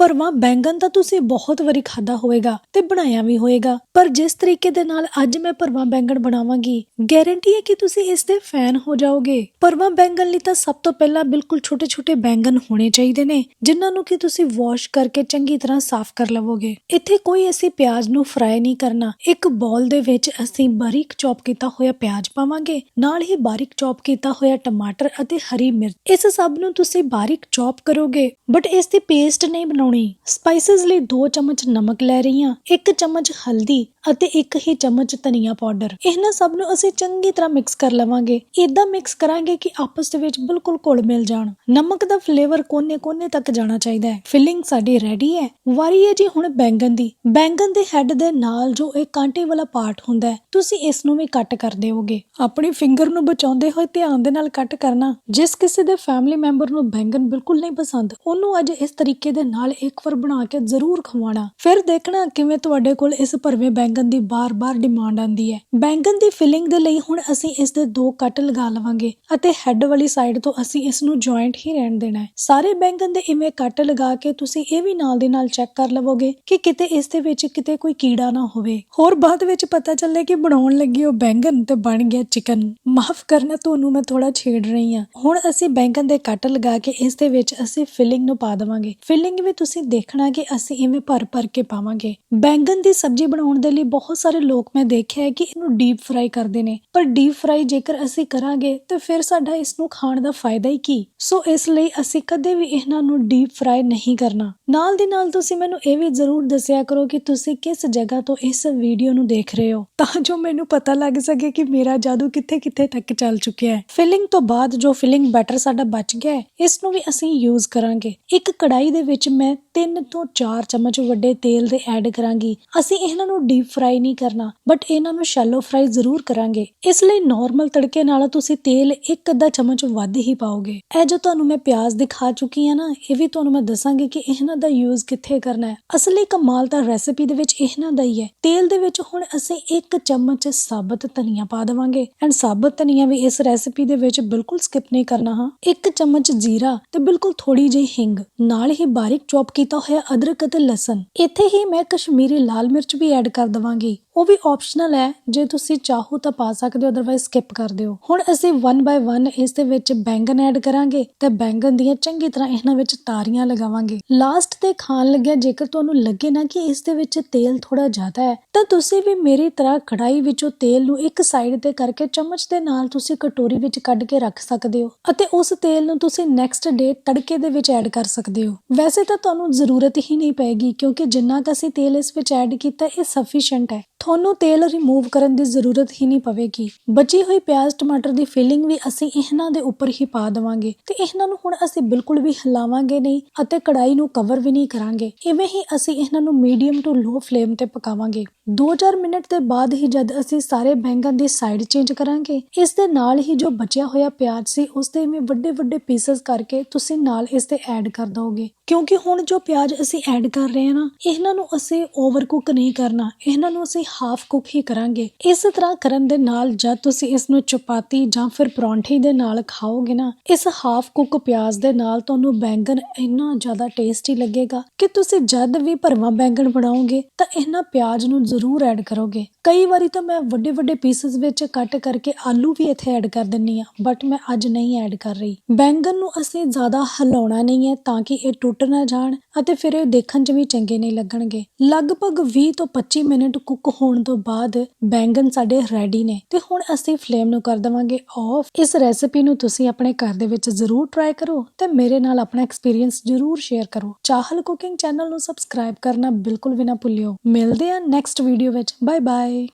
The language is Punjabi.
ਭਰਵਾਂ ਬੈਂਗਣ ਤਾਂ ਤੁਸੀਂ ਬਹੁਤ ਵਾਰੀ ਖਾਦਾ ਹੋਵੇਗਾ ਤੇ ਬਣਾਇਆ ਵੀ ਹੋਵੇਗਾ। ਪਰ ਜਿਸ ਤਰੀਕੇ ਦੇ ਨਾਲ ਅੱਜ ਮੈਂ ਭਰਵਾਂ ਬੈਂਗਣ ਬਣਾਵਾਂਗੀ ਗਾਰੰਟੀ ਹੈ ਕਿ ਤੁਸੀਂ ਇਸ ਦੇ ਫੈਨ ਹੋ ਜਾਓਗੇ। ਭਰਵਾਂ ਬੈਂਗਣ ਲਈ ਤਾਂ ਸਭ ਤੋਂ ਪਹਿਲਾਂ ਬਿਲਕੁਲ ਛੋਟੇ-ਛੋਟੇ ਬੈਂਗਣ ਹੋਣੇ ਚਾਹੀਦੇ ਨੇ, ਜਿਨ੍ਹਾਂ ਨੂੰ ਕਿ ਤੁਸੀਂ ਵਾਸ਼ ਕਰਕੇ ਚੰਗੀ ਤਰ੍ਹਾਂ ਸਾਫ਼ ਕਰ ਲਵੋਗੇ। ਇੱਥੇ ਕੋਈ ਅਸੀਂ ਪਿਆਜ਼ ਨੂੰ ਫਰਾਈ ਨਹੀਂ ਕਰਨਾ। ਇੱਕ ਬੌਲ ਦੇ ਵਿੱਚ ਅਸੀਂ ਬਾਰੀਕ ਚੌਪ ਕੀਤਾ ਹੋਇਆ ਪਿਆਜ਼ ਪਾਵਾਂਗੇ, ਨਾਲ ਹੀ ਬਾਰੀਕ ਚੌਪ ਕੀਤਾ ਹੋਇਆ ਟਮਾਟਰ ਅਤੇ ਹਰੀ ਮਿਰਚ। ਇਸ ਸਭ ਨੂੰ ਤੁਸੀਂ ਬਾਰੀਕ ਚੌਪ ਕਰੋਗੇ ਬਟ ਇਸ ਦੀ ਪੇਸਟ ਨਹੀਂ ਬਣਾਉਣੀ। ਸਪਾਈਸਸ ਲਈ 2 ਚਮਚ ਨਮਕ ਲੈ ਰਹੀ ਹਾਂ 1 ਚਮਚ ਹਲਦੀ ਅਤੇ ਇੱਕ ਹੀ ਚਮਚ ਧਨੀਆ ਪਾਊਡਰ। ਇਹਨਾਂ ਸਭ ਨੂੰ ਅਸੀਂ ਚੰਗੀ ਤਰ੍ਹਾਂ ਮਿਕਸ ਕਰ ਲਵਾਂਗੇ। ਇਦਾਂ ਮਿਕਸ ਕਰਾਂਗੇ ਕਿ ਆਪਸ ਦੇ ਵਿੱਚ ਬਿਲਕੁਲ ਘੁਲ ਮਿਲ ਜਾਣ। ਨਮਕ ਦਾ ਫਲੇਵਰ ਕੋਨੇ-ਕੋਨੇ ਤੱਕ ਜਾਣਾ ਚਾਹੀਦਾ ਹੈ। ਫਿਲਿੰਗ ਸਾਡੀ ਰੈਡੀ ਹੈ। ਵਾਰੀ ਹੈ ਜੀ ਹੁਣ ਬੈਂਗਨ ਦੀ। ਬੈਂਗਨ ਦੇ ਹੈੱਡ ਦੇ ਨਾਲ ਜੋ ਇਹ ਕਾਂਟੇ ਵਾਲਾ ਪਾਰਟ ਹੁੰਦਾ ਹੈ, ਤੁਸੀਂ ਇਸ ਨੂੰ ਵੀ ਕੱਟ ਕਰ ਦਿਓਗੇ। ਆਪਣੀ ਫਿੰਗਰ ਨੂੰ ਬਚਾਉਂਦੇ ਹੋਏ ਧਿਆਨ ਦੇ ਨਾਲ ਕੱਟ ਕਰਨਾ। ਜਿਸ ਕਿਸੇ ਦੇ ਫੈਮਿਲੀ ਮੈਂਬਰ ਨੂੰ ਬੈਂਗਨ ਬਿਲਕੁਲ ਨਹੀਂ ਪਸੰਦ, ਉਹਨੂੰ ਅੱਜ ਇਸ ਤਰੀਕੇ ਦੇ ਨਾਲ ਇੱਕ ਵਾਰ ਬਣਾ ਕੇ ਜ਼ਰੂਰ ਖਵਾਉਣਾ। ਫਿਰ ਦੇਖਣਾ ਕਿਵੇਂ ਤੁਹਾਡੇ ਕੋਲ ਇਸ ਭਰਵੇਂ ਬੈਂਗਨ ਦੀ ਬਾਰ-ਬਾਰ ਡਿਮਾਂਡ ਆਂਦੀ ਹੈ। ਬੈਂਗਨ ਦੀ ਫਿਲਿੰਗ ਦੇ ਲਈ ਹੁਣ ਅਸੀਂ ਇਸ ਦੇ ਦੋ ਕੱਟ ਲਗਾ ਲਵਾਂਗੇ ਅਤੇ ਹੈੱਡ ਵਾਲੀ ਸਾਈਡ ਤੋਂ ਅਸੀਂ ਇਸ ਨੂੰ ਜੁਆਇੰਟ ਹੀ ਰਹਿਣ ਦੇਣਾ ਹੈ। ਸਾਰੇ ਬੈਂਗਨ ਦੇ ਇਵੇਂ ਕੱਟ ਲਗਾ ਕੇ ਤੁਸੀਂ ਇਹ ਵੀ ਨਾਲ ਦੇ ਨਾਲ ਚੈੱਕ ਕਰ ਲਵੋਗੇ ਕਿ ਕਿਤੇ ਇਸ ਦੇ ਵਿੱਚ ਕਿਤੇ ਕੋਈ ਕੀੜਾ ਨਾ ਹੋਵੇ। ਹੋਰ ਬਾਅਦ ਵਿੱਚ ਪਤਾ ਚੱਲੇ ਕਿ ਬਣਾਉਣ ਲੱਗੇ ਉਹ ਬੈਂਗਨ ਤੇ ਬਣ ਗਿਆ ਚਿਕਨ ਮਾਫ ਕਰਨਾ, ਤੁਹਾਨੂੰ ਮੈਂ ਥੋੜਾ ਛੇੜ ਰਹੀ ਹਾਂ। ਹੁਣ ਅਸੀਂ ਬੈਂਗਨ ਦੇ ਕੱਟ ਲਗਾ ਕੇ ਇਸ ਦੇ ਵਿੱਚ ਅਸੀਂ ਫਿਲਿੰਗ ਨੂੰ ਪਾ ਦੇਵਾਂਗੇ। ਫਿਲਿੰਗ ਵੀ ਤੁਸੀਂ ਦੇਖਣਾ ਕਿ ਅਸੀਂ ਇਵੇਂ ਭਰ ਭਰ ਕੇ ਪਾਵਾਂਗੇ। ਬੈਂਗਨ ਦੀ ਸਬਜ਼ੀ ਬਣਾਉਣ ਦੇ ਲਈ ਬਹੁਤ ਸਾਰੇ ਲੋਕ ਮੈਂ ਦੇਖਿਆ ਹੈ ਕਿ ਇਹਨੂੰ ਡੀਪ ਫਰਾਈ ਕਰਦੇ ਨੇ। ਪਰ ਡੀਪ ਫਰਾਈ ਜੇਕਰ ਅਸੀਂ ਕਰਾਂਗੇ, ਤਾਂ ਫਿਰ ਸਾਡਾ ਇਸ ਨੂੰ ਖਾਣ ਦਾ ਫਾਇਦਾ ਹੀ ਕੀ? ਸੋ ਇਸ ਲਈ ਅਸੀਂ ਕਦੇ ਵੀ ਇਹਨਾਂ ਨੂੰ ਡੀਪ ਫਰਾਈ ਨਹੀਂ ਕਰਨਾ। ਨਾਲ ਦੀ ਨਾਲ ਤੁਸੀਂ ਮੈਨੂੰ ਇਹ ਵੀ ਜ਼ਰੂਰ ਦੱਸਿਆ ਕਰੋ ਕਿ ਤੁਸੀਂ ਕਿਸ ਜਗ੍ਹਾ ਤੋਂ ਇਸ ਵੀਡੀਓ ਨੂੰ ਦੇਖ ਰਹੇ ਹੋ, ਤਾਂ ਜੋ ਮੈਨੂੰ ਪਤਾ ਲੱਗ ਸਕੇ ਕਿ ਮੇਰਾ ਜਾਦੂ ਕਿੱਥੇ-ਕਿੱਥੇ ਤੱਕ ਚੱਲ ਚੁੱਕਿਆ ਹੈ। ਫਿਲਿੰਗ ਤੋਂ ਬਾਅਦ ਜੋ ਫਿਲਿੰਗ ਬੈਟਰ ਸਾਡਾ ਬਚ ਗਿਆ ਹੈ ਇਸ ਨੂੰ ਵੀ ਅਸੀਂ ਯੂਜ਼ ਕਰਾਂਗੇ। ਇੱਕ ਕੜਾਈ ਦੇ ਵਿੱਚ ਮੈਂ 3 ਤੋਂ 4 ਚਮਚ ਵੱਡੇ ਤੇਲ ਦੇ ਐਡ ਕਰਾਂਗੀ। ਅਸੀਂ ਇਹਨਾਂ ਨੂੰ ਡੀਪ ਫਰਾਈ ਨਹੀਂ ਕਰਨਾ ਬਟ ਇਹਨਾਂ ਨੂੰ ਸ਼ੈਲੋ ਫਰਾਈ ਜ਼ਰੂਰ ਕਰਾਂਗੇ। ਇਸ ਲਈ ਨਾਰਮਲ ਤੜਕੇ ਨਾਲ ਤੁਸੀਂ ਤੇਲ ਇੱਕ ਅੱਧਾ ਚਮਚ ਵੱਧ ਹੀ ਪਾਓਗੇ। ਇਹ ਜੋ ਤੁਹਾਨੂੰ ਮੈਂ ਪਿਆਜ਼ ਦਿਖਾ ਚੁੱਕੀ ਹਾਂ ਨਾ, ਇਹ ਵੀ ਤੁਹਾਨੂੰ ਮੈਂ ਦੱਸਾਂਗੀ ਕਿ ਇਹਨਾਂ ਦਾ ਯੂਜ਼ ਕਿੱਥੇ ਕਰਨਾ ਹੈ। ਅਸਲੀ ਕਮਾਲ ਤਾਂ ਰੈਸਿਪੀ ਦੇ ਵਿੱਚ ਇਹਨਾਂ ਦਾ ਹੀ ਹੈ। ਤੇਲ ਦੇ ਵਿੱਚ ਹੁਣ ਅਸੀਂ ਇੱਕ ਚਮਚ ਸਾਬਤ ਧਨੀਆ ਪਾ ਦੇਵਾਂਗੇ। ਐਂਡ ਸਾਬਤ ਧਨੀਆ ਵੀ ਇਸ ਰੈਸਿਪੀ ਦੇ ਵਿੱਚ ਬਿਲਕੁਲ ਸਕਿਪ ਨਹੀਂ ਕਰਨਾ, ਹਾਂ। ਇੱਕ ਚਮਚ ਜੀਰਾ ਤੇ ਬਿਲਕੁਲ ਥੋੜੀ ਜਿਹੀ ਹਿੰਗ। ਨਾਲ ਹੀ ਬਾਰੀਕ ਚੌਪ ਕੀਤਾ ਹੋਇਆ ਅਦਰਕ ਅਤੇ ਲਸਣ। ਇੱਥੇ ਹੀ ਮੈਂ ਕਸ਼ਮੀਰੀ ਲਾਲ ਮਿਰਚ ਵੀ ਐਡ ਕਰ ਦਵਾਂਗੀ। ਉਹ ਵੀ ਆਪਸ਼ਨਲ ਹੈ। ਜੇ ਤੁਸੀਂ ਚਾਹੋ ਤਾਂ ਪਾ ਸਕਦੇ ਹੋ ਅਦਰਵਾਈਜ਼ ਸਕਿਪ ਕਰ ਦਿਓ। ਹੁਣ ਅਸੀਂ 1 ਬਾਈ 1 ਇਸ ਦੇ ਵਿੱਚ ਬੈਂਗਨ ਐਡ ਕਰਾਂਗੇ ਤੇ ਬੈਂਗਨ ਦੀਆਂ ਚੰਗੀ ਤਰ੍ਹਾਂ ਇਹਨਾਂ ਵਿੱਚ ਤਾਰੀਆਂ ਲਗਾਵਾਂਗੇ। ਲਾਸਟ ਤੇ ਖਾਣ ਲੱਗਿਆ, ਜੇਕਰ ਤੁਹਾਨੂੰ ਲੱਗੇ ਨਾ ਕਿ ਇਸ ਦੇ ਵਿੱਚ ਤੇਲ ਥੋੜਾ ਜ਼ਿਆਦਾ ਹੈ, ਤਾਂ ਤੁਸੀਂ ਵੀ ਮੇਰੀ ਤਰ੍ਹਾਂ ਕੜਾਈ ਵਿੱਚੋਂ ਤੇਲ ਨੂੰ ਇੱਕ ਸਾਈਡ ਤੇ ਕਰਕੇ ਚਮਚ ਦੇ ਨਾਲ ਤੁਸੀਂ ਕਟੋਰੀ ਵਿੱਚ ਕੱਢ ਕੇ ਰੱਖ ਸਕਦੇ ਹੋ ਅਤੇ ਉਸ ਤੇਲ ਨੂੰ ਤੁਸੀਂ ਨੈਕਸਟ ਡੇ ਤੜਕੇ ਦੇ ਵਿੱਚ ਐਡ ਕਰ ਸਕਦੇ ਹੋ। ਵੈਸੇ ਤਾਂ ਤੁਹਾਨੂੰ ਜ਼ਰੂਰਤ ਹੀ ਨਹੀਂ ਪਏਗੀ, ਕਿਉਂਕਿ ਜਿੰਨਾ ਕੁ ਅਸੀਂ ਤੇਲ ਇਸ ਵਿੱਚ ਐਡ ਕੀਤਾ, ਇਹ ਸਫੀਸ਼ੀਐਂਟ ਹੈ। ਤੁਹਾਨੂੰ ਤੇਲ ਰਿਮੂਵ ਕਰਨ ਦੀ ਜ਼ਰੂਰਤ ਹੀ ਨਹੀਂ ਪਵੇਗੀ। ਬਚੀ ਹੋਈ ਪਿਆਜ਼, ਟਮਾਟਰ ਦੀ ਫਿਲਿੰਗ ਵੀ ਅਸੀਂ ਇਹਨਾਂ ਦੇ ਉੱਪਰ ਹੀ ਪਾ ਦੇਵਾਂਗੇ ਤੇ ਇਹਨਾਂ ਨੂੰ ਹੁਣ ਅਸੀਂ ਬਿਲਕੁਲ ਵੀ ਹਿਲਾਵਾਂਗੇ ਨਹੀਂ ਅਤੇ ਕੜਾਈ ਨੂੰ ਕਵਰ ਵੀ ਨਹੀਂ ਕਰਾਂਗੇ। ਇਵੇਂ ਹੀ ਅਸੀਂ ਇਹਨਾਂ ਨੂੰ ਮੀਡੀਅਮ ਟੂ ਲੋ ਫਲੇਮ ਤੇ ਪਕਾਵਾਂਗੇ। 2-4 ਮਿੰਟ ਦੇ ਬਾਅਦ ਹੀ ਜਦ ਅਸੀਂ ਸਾਰੇ ਬੈਂਗਨ ਦੀ ਸਾਈਡ ਚੇਂਜ ਕਰਾਂਗੇ, ਇਸ ਦੇ ਨਾਲ ਹੀ ਜੋ ਬਚਿਆ ਹੋਇਆ ਪਿਆਜ਼ ਸੀ, ਉਸ ਦੇ ਇਵੇਂ ਵੱਡੇ ਵੱਡੇ ਪੀਸਸ ਕਰਕੇ ਤੁਸੀਂ ਨਾਲ ਇਸ ਦੇ ਐਡ ਕਰ ਦੋਗੇ। ਕਿਉਂਕਿ ਹੁਣ ਜੋ ਪਿਆਜ਼ ਅਸੀਂ ਐਡ ਕਰ ਰਹੇ ਹਾਂ ਨਾ, ਇਹਨਾਂ ਨੂੰ ਅਸੀਂ ਓਵਰ ਕੁੱਕ ਨਹੀਂ ਕਰਨਾ, ਇਹਨਾਂ ਨੂੰ ਅਸੀਂ ਹਾਫ ਕੁੱਕ ਹੀ ਕਰਾਂਗੇ। ਇਸ ਤਰ੍ਹਾਂ ਕਰਨ ਦੇ ਨਾਲ ਜਦ ਤੁਸੀਂ ਇਸ ਨੂੰ ਚਪਾਤੀ ਜਾਂ ਫਿਰ ਪਰੌਂਠੀ ਦੇ ਨਾਲ ਖਾਓਗੇ ਨਾ, ਇਸ ਹਾਫ ਕੁੱਕ ਪਿਆਜ਼ ਦੇ ਨਾਲ ਤੁਹਾਨੂੰ ਬੈਂਗਨ ਇੰਨਾ ਜ਼ਿਆਦਾ ਟੇਸਟੀ ਲੱਗੇਗਾ ਕਿ ਤੁਸੀਂ ਜਦ ਵੀ ਭਰਵਾਂ ਬੈਂਗਣ ਬਣਾਓਗੇ, ਤਾਂ ਇਹਨਾਂ ਪਿਆਜ਼ ਨੂੰ ਜ਼ਰੂਰ ਐਡ ਕਰੋਗੇ। ਕਈ ਵਾਰੀ ਤਾਂ ਮੈਂ ਵੱਡੇ ਵੱਡੇ ਪੀਸਸ ਵਿੱਚ ਕੱਟ ਕਰਕੇ ਆਲੂ ਵੀ ਇੱਥੇ ਐਡ ਕਰ ਦਿੰਨੀ ਆ ਬਟ ਮੈਂ ਅੱਜ ਨਹੀਂ ਐਡ ਕਰ ਰਹੀ। ਬੈਂਗਨ ਨੂੰ ਅਸੀਂ ਜ਼ਿਆਦਾ ਹਿਲਾਉਣਾ ਨਹੀਂ ਹੈ ਤਾਂ ਕਿ ਇਹ ਟੁੱਟ ਨਾ ਜਾਣ ਅਤੇ ਫਿਰ ਇਹ ਦੇਖਣ 'ਚ ਵੀ ਚੰਗੇ ਨਹੀਂ ਲੱਗਣਗੇ। ਲਗਭਗ 20 ਤੋਂ 25 ਮਿੰਟ ਕੁੱਕ ਹੋਣ ਤੋਂ ਬਾਅਦ ਬੈਂਗਨ ਸਾਡੇ ਰੈਡੀ ਨੇ ਤੇ ਹੁਣ ਅਸੀਂ ਫਲੇਮ ਨੂੰ ਕਰ ਦੇਵਾਂਗੇ ਆਫ ਇਸ ਰੈਸਿਪੀ ਨੂੰ ਤੁਸੀਂ ਆਪਣੇ ਘਰ ਦੇ ਵਿੱਚ ਜ਼ਰੂਰ ਟਰਾਈ ਕਰੋ ਤੇ ਮੇਰੇ ਨਾਲ ਆਪਣਾ ਐਕਸਪੀਰੀਅੰਸ ਜ਼ਰੂਰ ਸ਼ੇਅਰ ਕਰੋ। ਚਾਹਲ ਕੁਕਿੰਗ ਚੈਨਲ ਨੂੰ ਸਬਸਕ੍ਰਾਈਬ ਕਰਨਾ ਬਿਲਕੁਲ ਵੀ ਨਾ ਭੁੱਲਿਓ। ਮਿਲਦੇ ਆ ਨੈਕਸਟ ਵੀਡੀਓ ਵਿੱਚ ਬਾਏ ਬਾਏ